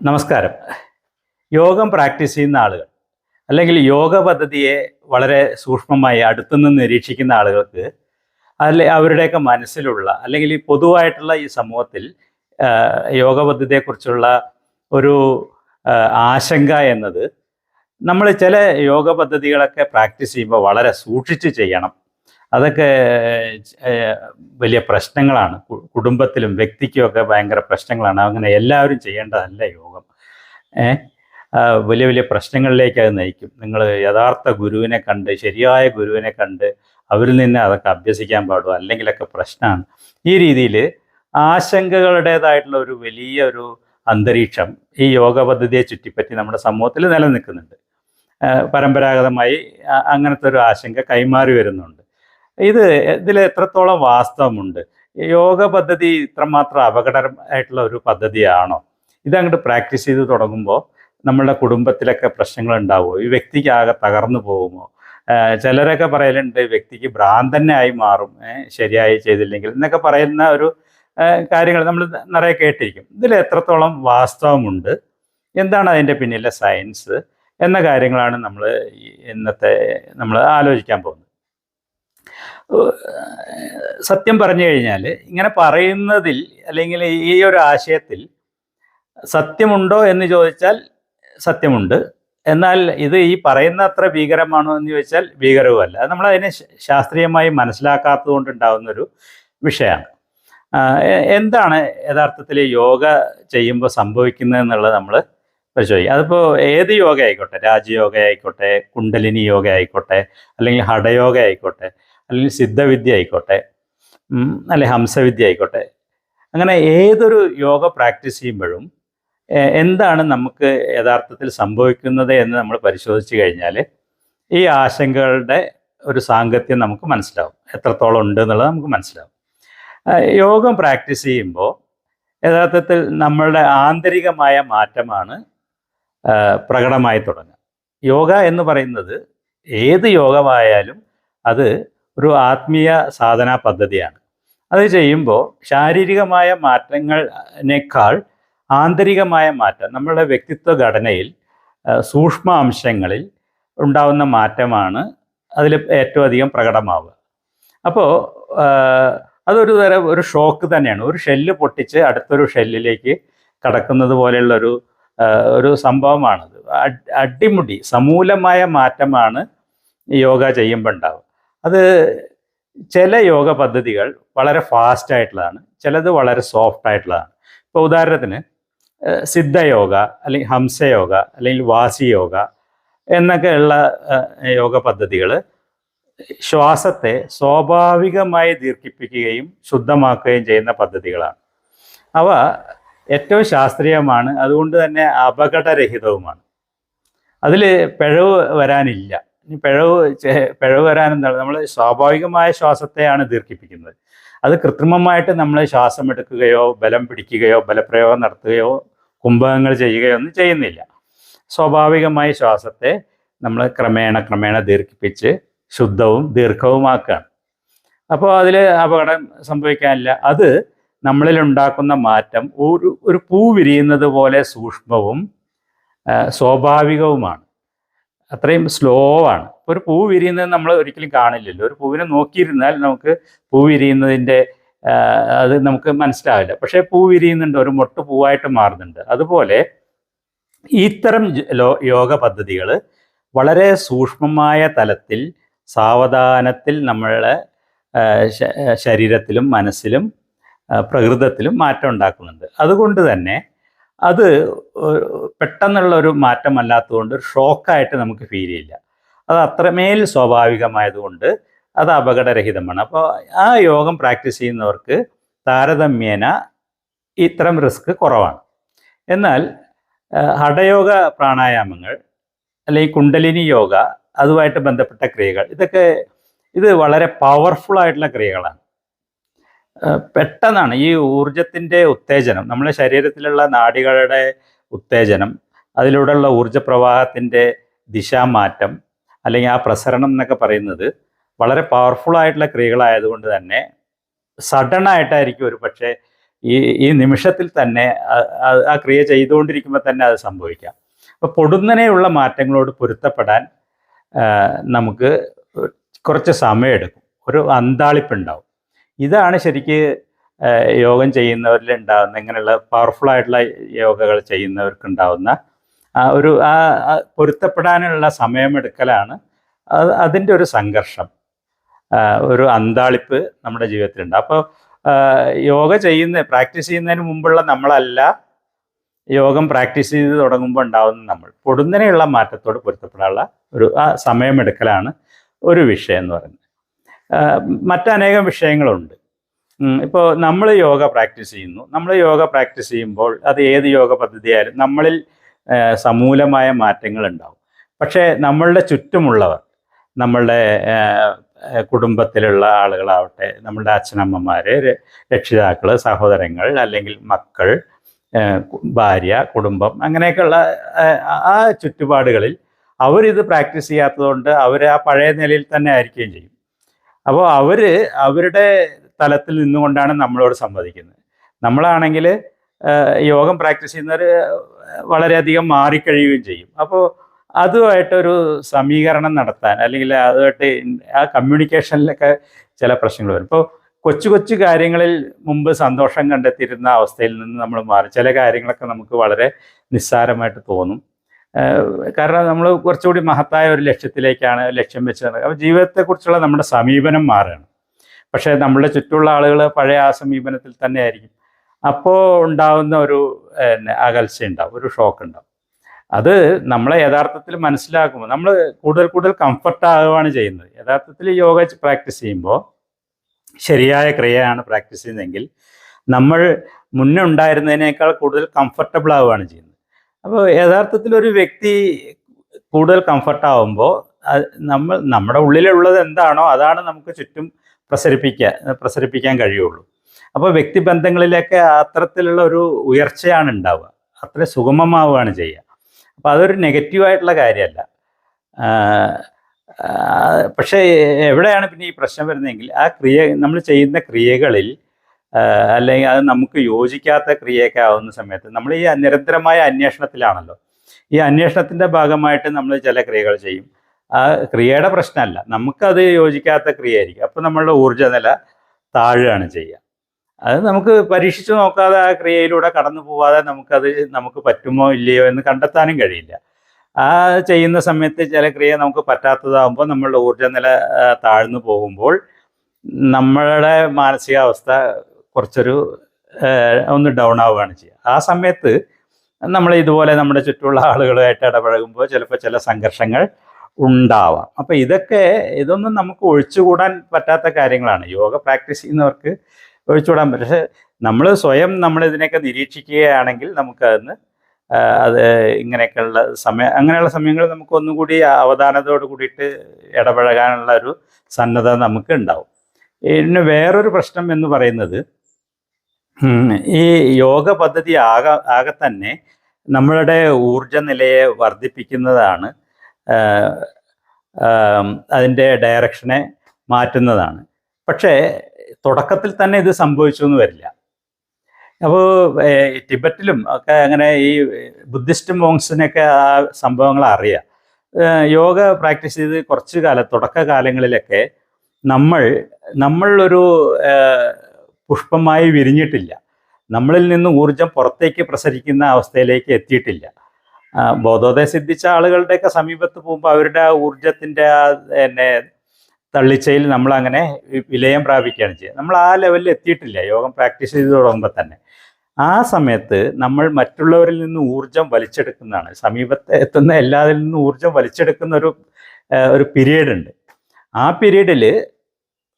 നമസ്കാരം. യോഗം പ്രാക്ടീസ് ചെയ്യുന്ന ആളുകൾ അല്ലെങ്കിൽ യോഗ പദ്ധതിയെ വളരെ സൂക്ഷ്മമായി അടുത്തുനിന്ന് നിരീക്ഷിക്കുന്ന ആളുകൾക്ക് അല്ലെ അവരുടെയൊക്കെ മനസ്സിലുള്ള അല്ലെങ്കിൽ ഈ പൊതുവായിട്ടുള്ള ഈ സമൂഹത്തിൽ യോഗ പദ്ധതിയെക്കുറിച്ചുള്ള ഒരു ആശങ്ക എന്നത് നമ്മൾ ചില യോഗ പദ്ധതികളൊക്കെ പ്രാക്ടീസ് ചെയ്യുമ്പോൾ വളരെ സൂക്ഷിച്ച് ചെയ്യണം. അതൊക്കെ വലിയ പ്രശ്നങ്ങളാണ്. കുടുംബത്തിലും വ്യക്തിക്കുമൊക്കെ ഭയങ്കര പ്രശ്നങ്ങളാണ്. അങ്ങനെ എല്ലാവരും ചെയ്യേണ്ടതല്ല യോഗം. ഏഹ് വലിയ വലിയ പ്രശ്നങ്ങളിലേക്ക് അത് നയിക്കും. നിങ്ങൾ യഥാർത്ഥ ഗുരുവിനെ കണ്ട് ശരിയായ ഗുരുവിനെ കണ്ട് അവരിൽ നിന്ന് അതൊക്കെ അഭ്യസിക്കാൻ പാടും അല്ലെങ്കിലൊക്കെ പ്രശ്നമാണ്. ഈ രീതിയിൽ ആശങ്കകളുടേതായിട്ടുള്ള ഒരു വലിയ ഒരു അന്തരീക്ഷം ഈ യോഗ പദ്ധതിയെ ചുറ്റിപ്പറ്റി നമ്മുടെ സമൂഹത്തിൽ നിലനിൽക്കുന്നുണ്ട്. പരമ്പരാഗതമായി അങ്ങനത്തെ ഒരു ആശങ്ക കൈമാറി വരുന്നുണ്ട്. ഇത് ഇതിൽ എത്രത്തോളം വാസ്തവമുണ്ട്? യോഗ പദ്ധതി ഇത്രമാത്രം അപകടമായിട്ടുള്ള ഒരു പദ്ധതിയാണോ? ഇതങ്ങോട്ട് പ്രാക്ടീസ് ചെയ്ത് തുടങ്ങുമ്പോൾ നമ്മളുടെ കുടുംബത്തിലൊക്കെ പ്രശ്നങ്ങൾ ഉണ്ടാവുമോ ഈ വ്യക്തിക്ക് ആകെ തകർന്നു പോകുമോ? ചിലരൊക്കെ പറയലുണ്ട് വ്യക്തിക്ക് ഭ്രാന്തന്നെ ആയി മാറും ശരിയായി ചെയ്തില്ലെങ്കിൽ എന്നൊക്കെ പറയുന്ന ഒരു കാര്യങ്ങൾ നമ്മൾ നിറയെ കേട്ടിരിക്കും. ഇതിൽ എത്രത്തോളം വാസ്തവമുണ്ട്? എന്താണ് അതിന്റെ പിന്നിലെ സയൻസ്? എന്ന കാര്യങ്ങളാണ് നമ്മൾ ഇന്നത്തെ നമ്മൾ ആലോചിക്കാൻ പോകുന്നത്. സത്യം പറഞ്ഞു കഴിഞ്ഞാൽ ഇങ്ങനെ പറയുന്നതിൽ അല്ലെങ്കിൽ ഈ ഒരു ആശയത്തിൽ സത്യമുണ്ടോ എന്ന് ചോദിച്ചാൽ സത്യമുണ്ട്. എന്നാൽ ഇത് ഈ പറയുന്ന അത്ര ഭീകരമാണോ എന്ന് ചോദിച്ചാൽ ഭീകരവുമല്ല. അത് നമ്മൾ അതിനെ ശാസ്ത്രീയമായി മനസ്സിലാക്കാത്തത് കൊണ്ടുണ്ടാകുന്നൊരു വിഷയമാണ്. എന്താണ് യഥാർത്ഥത്തിൽ യോഗ ചെയ്യുമ്പോൾ സംഭവിക്കുന്നത് എന്നുള്ളത് നമ്മൾ പരിശോധിക്കും. അതിപ്പോൾ ഏത് യോഗ ആയിക്കോട്ടെ രാജയോഗ ആയിക്കോട്ടെ കുണ്ടലിനി യോഗ ആയിക്കോട്ടെ അല്ലെങ്കിൽ ഹഠയോഗ ആയിക്കോട്ടെ അല്ലെങ്കിൽ സിദ്ധവിദ്യ ആയിക്കോട്ടെ അല്ലെങ്കിൽ അല്ലെ ഹംസവിദ്യ ആയിക്കോട്ടെ അങ്ങനെ ഏതൊരു യോഗ പ്രാക്ടീസ് ചെയ്യുമ്പോഴും എന്താണ് നമുക്ക് യഥാർത്ഥത്തിൽ സംഭവിക്കുന്നത് എന്ന് നമ്മൾ പരിശോധിച്ച് കഴിഞ്ഞാൽ ഈ ആശങ്കകളുടെ ഒരു സാങ്കത്യം നമുക്ക് മനസ്സിലാവും. എത്രത്തോളം ഉണ്ട് എന്നുള്ളത് നമുക്ക് മനസ്സിലാവും. യോഗം പ്രാക്ടീസ് ചെയ്യുമ്പോൾ യഥാർത്ഥത്തിൽ നമ്മളുടെ ആന്തരികമായ മാറ്റമാണ് പ്രകടമായി തുടങ്ങുക. യോഗ എന്ന് പറയുന്നത് ഏത് യോഗമായാലും അത് ഒരു ആത്മീയ സാധനാ പദ്ധതിയാണ്. അത് ചെയ്യുമ്പോൾ ശാരീരികമായ മാറ്റങ്ങളെക്കാൾ ആന്തരികമായ മാറ്റം നമ്മളുടെ വ്യക്തിത്വ ഘടനയിൽ സൂക്ഷ്മ അംശങ്ങളിൽ ഉണ്ടാവുന്ന മാറ്റമാണ് അതിൽ ഏറ്റവും അധികം പ്രകടമാവുക. അപ്പോൾ അതൊരു തരം ഒരു ഷോക്ക് തന്നെയാണ്. ഒരു ഷെല്ല് പൊട്ടിച്ച് അടുത്തൊരു ഷെല്ലിലേക്ക് കടക്കുന്നത് പോലെയുള്ളൊരു ഒരു സംഭവമാണത്. അടിമുടി സമൂലമായ മാറ്റമാണ് യോഗ ചെയ്യുമ്പോൾ ഉണ്ടാവുക. അത് ചില യോഗ പദ്ധതികൾ വളരെ ഫാസ്റ്റ് ആയിട്ടുള്ളതാണ് ചിലത് വളരെ സോഫ്റ്റ് ആയിട്ടുള്ളതാണ്. ഇപ്പോൾ ഉദാഹരണത്തിന് സിദ്ധയോഗ അല്ലെങ്കിൽ ഹംസയോഗ അല്ലെങ്കിൽ വാസിയോഗ എന്നൊക്കെ ഉള്ള യോഗ പദ്ധതികൾ ശ്വാസത്തെ സ്വാഭാവികമായി ദീർഘിപ്പിക്കുകയും ശുദ്ധമാക്കുകയും ചെയ്യുന്ന പദ്ധതികളാണ്. അവ ഏറ്റവും ശാസ്ത്രീയമാണ് അതുകൊണ്ട് തന്നെ അപകടരഹിതവുമാണ്. അതിൽ പിഴവ് വരാനില്ല. ഇനി പിഴവ് പിഴവ് വരാൻ എന്താണ് നമ്മൾ സ്വാഭാവികമായ ശ്വാസത്തെയാണ് ദീർഘിപ്പിക്കുന്നത്. അത് കൃത്രിമമായിട്ട് നമ്മൾ ശ്വാസം എടുക്കുകയോ ബലം പിടിക്കുകയോ ബലപ്രയോഗം നടത്തുകയോ കുംഭകങ്ങൾ ചെയ്യുകയോ ഒന്നും ചെയ്യുന്നില്ല. സ്വാഭാവികമായി ശ്വാസത്തെ നമ്മൾ ക്രമേണ ക്രമേണ ദീർഘിപ്പിച്ച് ശുദ്ധവും ദീർഘവുമാക്കുകയാണ് അപ്പോൾ അതിൽ അപകടം സംഭവിക്കാനില്ല. അത് നമ്മളിൽ ഉണ്ടാക്കുന്ന മാറ്റം ഒരു ഒരു പൂ വിരിയുന്നത് പോലെ സൂക്ഷ്മവും സ്വാഭാവികവുമാണ്. അത്രയും സ്ലോ ആണ്. ഒരു പൂ വിരിയുന്നത് നമ്മൾ ഒരിക്കലും കാണില്ലല്ലോ. ഒരു പൂവിനെ നോക്കിയിരുന്നാൽ നമുക്ക് പൂ വിരിയുന്നതിന്റെ അത് നമുക്ക് മനസ്സിലാവില്ല. പക്ഷേ പൂ വിരിയുന്നുണ്ട്. ഒരു മൊട്ട് പൂവായിട്ട് മാറുന്നുണ്ട്. അതുപോലെ ഇത്തരം യോഗ പദ്ധതികൾ വളരെ സൂക്ഷ്മമായ തലത്തിൽ സാവധാനത്തിൽ നമ്മളെ ശരീരത്തിലും മനസ്സിലും പ്രകൃതത്തിലും മാറ്റം ഉണ്ടാക്കുന്നുണ്ട്. അതുകൊണ്ട് തന്നെ അത് പെട്ടെന്നുള്ള ഒരു മാറ്റമല്ലാത്തതുകൊണ്ട് ഷോക്കായിട്ട് നമുക്ക് ഫീൽ ചെയ്യില്ല. അത് അത്രമേൽ സ്വാഭാവികമായതുകൊണ്ട് അത് അപകടരഹിതമാണ്. അപ്പോൾ ആ യോഗം പ്രാക്ടീസ് ചെയ്യുന്നവർക്ക് താരതമ്യേന ഇത്തരം റിസ്ക് കുറവാണ്. എന്നാൽ ഹഠയോഗ പ്രാണായാമങ്ങൾ അല്ലെങ്കിൽ കുണ്ടലിനി യോഗ അതുമായിട്ട് ബന്ധപ്പെട്ട ക്രിയകൾ ഇതൊക്കെ ഇത് വളരെ പവർഫുൾ ആയിട്ടുള്ള ക്രിയകളാണ്. പെട്ടെന്നാണ് ഈ ഊർജത്തിന്റെ ഉത്തേജനം നമ്മുടെ ശരീരത്തിലുള്ള നാടികളുടെ ഉത്തേജനം അതിലൂടെയുള്ള ഊർജ പ്രവാഹത്തിന്റെ ദിശാമാറ്റം അല്ലെങ്കിൽ ആ പ്രസരണം എന്നൊക്കെ പറയുന്നത് വളരെ പവർഫുൾ ആയിട്ടുള്ള ക്രിയകളായതുകൊണ്ട് തന്നെ സഡൻ ആയിട്ടായിരിക്കും ഒരു പക്ഷേ ഈ ഈ നിമിഷത്തിൽ തന്നെ ആ ക്രിയ ചെയ്തുകൊണ്ടിരിക്കുമ്പോൾ തന്നെ അത് സംഭവിക്കാം. അപ്പോൾ പൊടുന്നനെയുള്ള മാറ്റങ്ങളോട് പൊരുത്തപ്പെടാൻ നമുക്ക് കുറച്ച് സമയമെടുക്കും. ഒരു അന്താളിപ്പുണ്ടാവും. ഇതാണ് ശരിക്ക് യോഗം ചെയ്യുന്നവരിൽ ഉണ്ടാകുന്ന ഇങ്ങനെയുള്ള പവർഫുൾ ആയിട്ടുള്ള യോഗകൾ ചെയ്യുന്നവർക്ക് ഉണ്ടാകുന്ന ഒരു ആ പൊരുത്തപ്പെടാനുള്ള സമയമെടുക്കലാണ് അത് അതിന്റെ ഒരു സംഘർഷം ഒരു അന്താളിപ്പ് നമ്മുടെ ജീവിതത്തിലുണ്ട്. അപ്പോൾ യോഗ ചെയ്യുന്ന പ്രാക്ടീസ് ചെയ്യുന്നതിന് മുമ്പുള്ള നമ്മളല്ല യോഗം പ്രാക്ടീസ് ചെയ്ത് തുടങ്ങുമ്പോൾ ഉണ്ടാവുന്ന നമ്മൾ. പൊടുന്നനെയുള്ള മാറ്റത്തോട് പൊരുത്തപ്പെടാനുള്ള ഒരു ആ സമയമെടുക്കലാണ് ഒരു വിഷയം എന്ന് പറയുന്നത്. മറ്റനേകം വിഷയങ്ങളുണ്ട്. ഇപ്പോൾ നമ്മൾ യോഗ പ്രാക്ടീസ് ചെയ്യുന്നു. നമ്മൾ യോഗ പ്രാക്ടീസ് ചെയ്യുമ്പോൾ അത് ഏത് യോഗ പദ്ധതിയായാലും നമ്മളിൽ സമൂലമായ മാറ്റങ്ങൾ ഉണ്ടാവും. പക്ഷേ നമ്മളുടെ ചുറ്റുമുള്ളവർ നമ്മളുടെ കുടുംബത്തിലുള്ള ആളുകളാവട്ടെ നമ്മളുടെ അച്ഛനമ്മമാർ രക്ഷിതാക്കൾ സഹോദരങ്ങൾ അല്ലെങ്കിൽ മക്കൾ ഭാര്യ കുടുംബം അങ്ങനെയൊക്കെയുള്ള ആ ചുറ്റുപാടുകളിൽ അവരിത് പ്രാക്ടീസ് ചെയ്യാത്തതുകൊണ്ട് അവർ ആ പഴയ നിലയിൽ തന്നെ ആയിരിക്കുകയും ചെയ്യും. അപ്പോൾ അവർ അവരുടെ തലത്തിൽ നിന്നുകൊണ്ടാണ് നമ്മളോട് സംവദിക്കുന്നത്. നമ്മളാണെങ്കിൽ യോഗം പ്രാക്ടീസ് ചെയ്യുന്നവർ വളരെയധികം മാറിക്കഴിയുകയും ചെയ്യും. അപ്പോൾ അതുമായിട്ടൊരു സമീകരണം നടത്താൻ അല്ലെങ്കിൽ അതുമായിട്ട് ആ കമ്മ്യൂണിക്കേഷനിലൊക്കെ ചില പ്രശ്നങ്ങൾ വരും. ഇപ്പോൾ കൊച്ചു കൊച്ചു കാര്യങ്ങളിൽ മുമ്പ് സന്തോഷം കണ്ടെത്തിയിരുന്ന അവസ്ഥയിൽ നിന്ന് നമ്മൾ മാറി. ചില കാര്യങ്ങളൊക്കെ നമുക്ക് വളരെ നിസ്സാരമായിട്ട് തോന്നും. കാരണം നമ്മൾ കുറച്ചുകൂടി മഹത്തായ ഒരു ലക്ഷ്യത്തിലേക്കാണ് ലക്ഷ്യം വെച്ച് നടക്കുക അപ്പോൾ ജീവിതത്തെക്കുറിച്ചുള്ള നമ്മുടെ സമീപനം മാറുകയാണ്. പക്ഷേ നമ്മുടെ ചുറ്റുമുള്ള ആളുകൾ പഴയ ആ സമീപനത്തിൽ തന്നെ ആയിരിക്കും അപ്പോൾ ഉണ്ടാവുന്ന ഒരു അകൽച്ച ഉണ്ടാവും ഒരു ഷോക്ക് ഉണ്ടാവും. അത് നമ്മളെ യഥാർത്ഥത്തിൽ മനസ്സിലാക്കുമ്പോൾ നമ്മൾ കൂടുതൽ കൂടുതൽ കംഫർട്ട് ആകുകയാണ് ചെയ്യുന്നത്. യഥാർത്ഥത്തിൽ യോഗ പ്രാക്ടീസ് ചെയ്യുമ്പോൾ ശരിയായ ക്രിയയാണ് പ്രാക്ടീസ് ചെയ്യുന്നതെങ്കിൽ നമ്മൾ മുന്നേ ഉണ്ടായിരുന്നതിനേക്കാൾ കൂടുതൽ കംഫർട്ടബിൾ ആവുകയാണ് ചെയ്യുന്നത്. അപ്പോൾ യഥാർത്ഥത്തിൽ ഒരു വ്യക്തി കൂടുതൽ കംഫർട്ടാവുമ്പോൾ നമ്മൾ നമ്മുടെ ഉള്ളിലുള്ളത് എന്താണോ അതാണ് നമുക്ക് ചുറ്റും പ്രസരിപ്പിക്കാൻ പ്രസരിപ്പിക്കാൻ കഴിയുള്ളൂ. അപ്പോൾ വ്യക്തിബന്ധങ്ങളിലൊക്കെ അത്തരത്തിലുള്ള ഒരു ഉയർച്ചയാണ് ഉണ്ടാവുക. അത്ര സുഗമമാവുകയാണ് ചെയ്യുക. അപ്പോൾ അതൊരു നെഗറ്റീവായിട്ടുള്ള കാര്യമല്ല. പക്ഷേ എവിടെയാണ് പിന്നെ ഈ പ്രശ്നം വരുന്നതെങ്കിൽ ആ ക്രിയ നമ്മൾ ചെയ്യുന്ന ക്രിയകളിൽ അല്ലെങ്കിൽ അത് നമുക്ക് യോജിക്കാത്ത ക്രിയയൊക്കെ ആവുന്ന സമയത്ത് നമ്മൾ ഈ നിരന്തരമായ അന്വേഷണത്തിലാണല്ലോ. ഈ അന്വേഷണത്തിന്റെ ഭാഗമായിട്ട് നമ്മൾ ചില ക്രിയകൾ ചെയ്യും. ആ ക്രിയയുടെ പ്രശ്നമല്ല. നമുക്കത് യോജിക്കാത്ത ക്രിയ ക്രിയയായിരിക്കും. അപ്പോൾ നമ്മളുടെ ഊർജ നില താഴുകയാണ് ചെയ്യുക. അത് നമുക്ക് പരീക്ഷിച്ച് നോക്കാതെ ആ ക്രിയയിലൂടെ കടന്നു പോവാതെ നമുക്കത് നമുക്ക് പറ്റുമോ ഇല്ലയോ എന്ന് കണ്ടെത്താനും കഴിയില്ല. ആ ചെയ്യുന്ന സമയത്ത് ചില ക്രിയ നമുക്ക് പറ്റാത്തതാകുമ്പോൾ നമ്മളുടെ ഊർജ നില താഴ്ന്നു പോകുമ്പോൾ നമ്മളുടെ മാനസികാവസ്ഥ കുറച്ചൊരു ഒന്ന് ഡൗൺ ആവുകയാണ് ചെയ്യുക. ആ സമയത്ത് നമ്മൾ ഇതുപോലെ നമ്മുടെ ചുറ്റുമുള്ള ആളുകളുമായിട്ട് ഇടപഴകുമ്പോൾ ചിലപ്പോൾ ചില സംഘർഷങ്ങൾ ഉണ്ടാവാം. അപ്പം ഇതൊക്കെ ഇതൊന്നും നമുക്ക് ഒഴിച്ചുകൂടാൻ പറ്റാത്ത കാര്യങ്ങളാണ്. യോഗ പ്രാക്ടീസ് ചെയ്യുന്നവർക്ക് ഒഴിച്ചുകൂടാൻ പറ്റും. പക്ഷേ നമ്മൾ സ്വയം നമ്മൾ ഇതിനെയൊക്കെ നിരീക്ഷിക്കുകയാണെങ്കിൽ നമുക്കതിന് അത് ഇങ്ങനെയൊക്കെയുള്ള സമയം അങ്ങനെയുള്ള സമയങ്ങളിൽ നമുക്ക് ഒന്നുകൂടി അവധാനതയോട് കൂടിയിട്ട് ഇടപഴകാനുള്ള ഒരു സന്നദ്ധത നമുക്ക് ഉണ്ടാവും. പിന്നെ വേറൊരു പ്രശ്നം എന്ന് പറയുന്നത് ഈ യോഗ പദ്ധതി ആകെ ആകെ തന്നെ നമ്മളുടെ ഊർജ നിലയെ വർദ്ധിപ്പിക്കുന്നതാണ് അതിന്റെ ഡയറക്ഷനെ മാറ്റുന്നതാണ്. പക്ഷേ തുടക്കത്തിൽ തന്നെ ഇത് സംഭവിച്ചു എന്ന് വരില്ല. അപ്പോൾ ടിബറ്റിലും ഒക്കെ അങ്ങനെ ഈ ബുദ്ധിസ്റ്റ് മോങ്സിനൊക്കെ ആ സംഭവങ്ങൾ അറിയാം. യോഗ പ്രാക്ടീസ് ചെയ്ത് കുറച്ച് കാലം തുടക്ക കാലങ്ങളിലൊക്കെ നമ്മൾ നമ്മളൊരു പുഷ്പമായി വിരിഞ്ഞിട്ടില്ല. നമ്മളിൽ നിന്ന് ഊർജം പുറത്തേക്ക് പ്രസരിക്കുന്ന അവസ്ഥയിലേക്ക് എത്തിയിട്ടില്ല. ബോധോദയ സിദ്ധിച്ച ആളുകളുടെയൊക്കെ സമീപത്ത് പോകുമ്പോൾ അവരുടെ ഊർജത്തിന്റെ എന്നെ തള്ളിച്ചയിൽ നമ്മളങ്ങനെ വിലയം പ്രാപിക്കുകയാണ് ചെയ്യുക. നമ്മൾ ആ ലെവലിൽ എത്തിയിട്ടില്ല. യോഗം പ്രാക്ടീസ് ചെയ്ത് തുടങ്ങുമ്പോൾ തന്നെ. ആ സമയത്ത് നമ്മൾ മറ്റുള്ളവരിൽ നിന്ന് ഊർജം വലിച്ചെടുക്കുന്നതാണ്. സമീപത്ത് എത്തുന്ന എല്ലാവരിൽ നിന്ന് ഊർജം വലിച്ചെടുക്കുന്ന ഒരു ഒരു പീരീഡ് ഉണ്ട്. ആ പീരീഡിൽ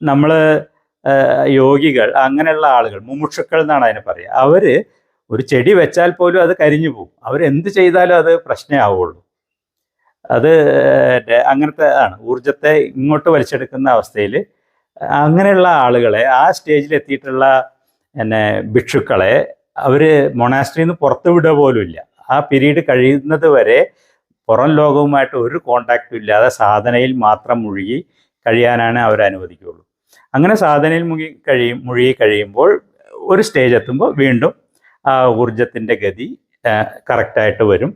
നമ്മൾ യോഗികൾ അങ്ങനെയുള്ള ആളുകൾ മുമുക്ഷുക്കൾ എന്നാണ് അതിനെ പറയുക. അവർ ഒരു ചെടി വെച്ചാൽ പോലും അത് കരിഞ്ഞു പോകും. അവർ എന്ത് ചെയ്താലും അത് പ്രശ്നമാവുള്ളൂ അത് അങ്ങനത്തെ ആണ്. ഊർജത്തെ ഇങ്ങോട്ട് വലിച്ചെടുക്കുന്ന അവസ്ഥയിൽ അങ്ങനെയുള്ള ആളുകളെ ആ സ്റ്റേജിൽ എത്തിയിട്ടുള്ള എന്നെ ഭിക്ഷുക്കളെ അവർ മൊണാസ്ട്രിയിൽ നിന്ന് പുറത്തു വിടുക പോലും ഇല്ല. ആ പീരീഡ് കഴിയുന്നത് വരെ പുറം ലോകവുമായിട്ട് ഒരു കോണ്ടാക്റ്റും ഇല്ലാതെ സാധനയിൽ മാത്രം മുഴുകി കഴിയാനാണ് അവർ അനുവദിക്കുകയുള്ളൂ അങ്ങനെ സാധനയിൽ മുങ്ങി കഴിയും മുഴുകി കഴിയുമ്പോൾ ഒരു സ്റ്റേജ് എത്തുമ്പോൾ വീണ്ടും ആ ഊർജത്തിന്റെ ഗതി കറക്റ്റായിട്ട് വരും.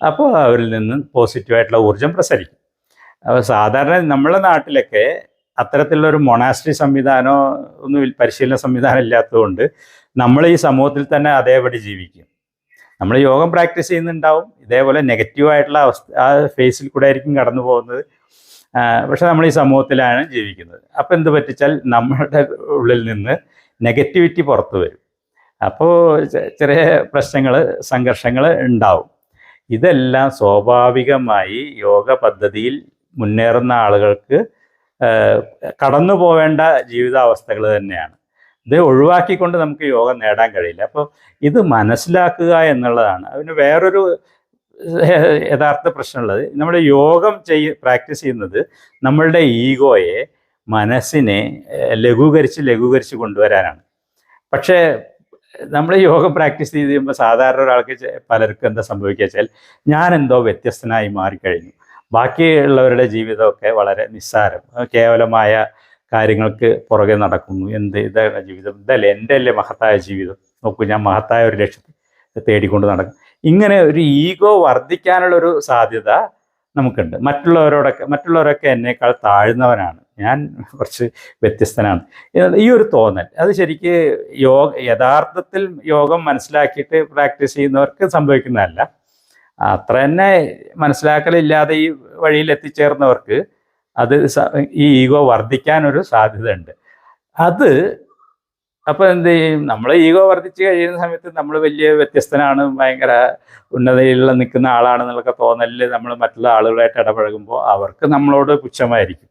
അപ്പോൾ അവരിൽ നിന്ന് പോസിറ്റീവായിട്ടുള്ള ഊർജം പ്രസരിക്കും. അപ്പോൾ സാധാരണ നമ്മളെ നാട്ടിലൊക്കെ അത്തരത്തിലുള്ള ഒരു മൊണാസ്ട്രി സംവിധാനമോ ഒന്നും പരിശീലന സംവിധാനം ഇല്ലാത്തതുകൊണ്ട് നമ്മൾ ഈ സമൂഹത്തിൽ തന്നെ അതേപടി ജീവിക്കും. നമ്മൾ യോഗം പ്രാക്ടീസ് ചെയ്യുന്നുണ്ടാവും. ഇതേപോലെ നെഗറ്റീവായിട്ടുള്ള അവസ്ഥ ആ ഫേസിൽ കൂടെ ആയിരിക്കും കടന്നു പോകുന്നത് പക്ഷെ നമ്മൾ ഈ സമൂഹത്തിലാണ് ജീവിക്കുന്നത്. അപ്പോൾ എന്ത് പറ്റിച്ചാൽ നമ്മളുടെ ഉള്ളിൽ നിന്ന് നെഗറ്റിവിറ്റി പുറത്തു വരും. അപ്പോൾ ചെറിയ പ്രശ്നങ്ങൾ സംഘർഷങ്ങൾ ഉണ്ടാവും. ഇതെല്ലാം സ്വാഭാവികമായി യോഗ പദ്ധതിയിൽ മുന്നേറുന്ന ആളുകൾക്ക് കടന്നു പോവേണ്ട ജീവിതാവസ്ഥകൾ തന്നെയാണ്. ഇത് ഒഴിവാക്കിക്കൊണ്ട് നമുക്ക് യോഗം നേടാൻ കഴിയില്ല. അപ്പോൾ ഇത് മനസ്സിലാക്കുക എന്നുള്ളതാണ്. അതിന് വേറൊരു യഥാർത്ഥ പ്രശ്നമുള്ളത്. നമ്മുടെ യോഗം ചെയ്യ പ്രാക്ടീസ് ചെയ്യുന്നത് നമ്മളുടെ ഈഗോയെ മനസ്സിനെ ലഘൂകരിച്ച് ലഘൂകരിച്ച് കൊണ്ടുവരാനാണ്. പക്ഷേ നമ്മൾ യോഗ പ്രാക്ടീസ് ചെയ്ത് കഴിയുമ്പോൾ സാധാരണ ഒരാൾക്ക് പലർക്കും എന്താ സംഭവിക്കുക വെച്ചാൽ ഞാൻ എന്തോ വ്യത്യസ്തനായി മാറിക്കഴിഞ്ഞു. ബാക്കിയുള്ളവരുടെ ജീവിതമൊക്കെ വളരെ നിസ്സാരം. കേവലമായ കാര്യങ്ങൾക്ക് പുറകെ നടക്കുന്നു. എന്ത് ഇതാണ് ജീവിതം. ഇതല്ലേ എന്റെ അല്ലേ മഹത്തായ ജീവിതം. നോക്കൂ ഞാൻ മഹത്തായ ഒരു ലക്ഷ്യത്തെ തേടിക്കൊണ്ട് നടക്കും. ഇങ്ങനെ ഒരു ഈഗോ വർദ്ധിക്കാനുള്ള ഒരു സാധ്യത നമുക്കുണ്ട്. മറ്റുള്ളവരോടൊക്കെ മറ്റുള്ളവരൊക്കെ എന്നേക്കാൾ താഴ്ന്നവനാണ്. ഞാൻ കുറച്ച് വ്യത്യസ്തനാണ്. ഈ ഒരു തോന്നൽ അത് ശരിക്ക് യോഗ യഥാർത്ഥത്തിൽ യോഗം മനസ്സിലാക്കിയിട്ട് പ്രാക്ടീസ് ചെയ്യുന്നവർക്ക് സംഭവിക്കുന്നതല്ല. അത്ര തന്നെ മനസ്സിലാക്കലില്ലാതെ ഈ വഴിയിൽ എത്തിച്ചേർന്നവർക്ക് അത് ഈ ഈഗോ വർദ്ധിക്കാനൊരു സാധ്യതയുണ്ട്. അത് അപ്പോൾ എന്ത് ചെയ്യും? നമ്മൾ ഈഗോ വർദ്ധിച്ച് കഴിയുന്ന സമയത്ത് നമ്മൾ വലിയ വ്യത്യസ്തനാണ് ഭയങ്കര ഉന്നതയിലുള്ള നിൽക്കുന്ന ആളാണെന്നുള്ളൊക്കെ തോന്നലിൽ നമ്മൾ മറ്റുള്ള ആളുകളായിട്ട് ഇടപഴകുമ്പോൾ അവർക്ക് നമ്മളോട് പുച്ഛമായിരിക്കും.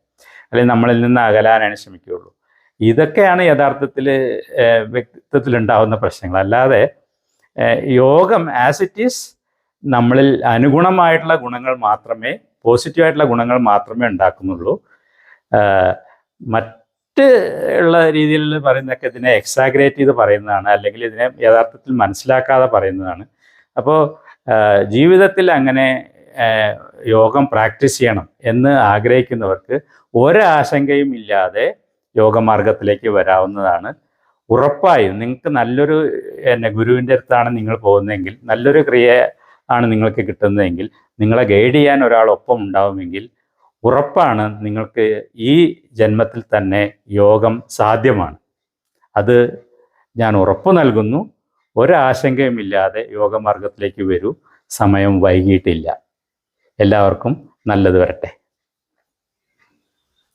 അല്ലെങ്കിൽ നമ്മളിൽ നിന്ന് അകലാനാണ് ശ്രമിക്കുകയുള്ളൂ. ഇതൊക്കെയാണ് യഥാർത്ഥത്തിൽ വ്യക്തിത്വത്തിൽ ഉണ്ടാകുന്ന പ്രശ്നങ്ങൾ. അല്ലാതെ യോഗം ആസ് ഇറ്റ് ഈസ് നമ്മളിൽ അനുഗുണമായിട്ടുള്ള ഗുണങ്ങൾ മാത്രമേ പോസിറ്റീവായിട്ടുള്ള ഗുണങ്ങൾ മാത്രമേ ഉണ്ടാക്കുന്നുള്ളൂ. ആഹ്, മറ്റ് ഉള്ള രീതിയിൽ പറയുന്നതൊക്കെ ഇതിനെ എക്സാഗ്രേറ്റ് ചെയ്ത് പറയുന്നതാണ് അല്ലെങ്കിൽ ഇതിനെ യഥാർത്ഥത്തിൽ മനസ്സിലാക്കാതെ പറയുന്നതാണ്. അപ്പോൾ ജീവിതത്തിൽ അങ്ങനെ യോഗം പ്രാക്ടീസ് ചെയ്യണം എന്ന് ആഗ്രഹിക്കുന്നവർക്ക് ഒരാശങ്കയും ഇല്ലാതെ യോഗമാർഗത്തിലേക്ക് വരാവുന്നതാണ്. ഉറപ്പായും നിങ്ങൾക്ക് നല്ലൊരു എന്നെ ഗുരുവിന്റെ അടുത്താണ് നിങ്ങൾ പോകുന്നതെങ്കിൽ നല്ലൊരു ക്രിയ ആണ് നിങ്ങൾക്ക് കിട്ടുന്നതെങ്കിൽ നിങ്ങളെ ഗൈഡ് ചെയ്യാൻ ഒരാളൊപ്പം ഉണ്ടാവുമെങ്കിൽ ഉറപ്പാണ് നിങ്ങൾക്ക് ഈ ജന്മത്തിൽ തന്നെ യോഗം സാധ്യമാണ്. അത് ഞാൻ ഉറപ്പ് നൽകുന്നു. ഒരാശങ്കയുമില്ലാതെ യോഗമാർഗത്തിലേക്ക് വരൂ. സമയം വൈകിട്ടില്ല എല്ലാവർക്കും നല്ലത് വരട്ടെ.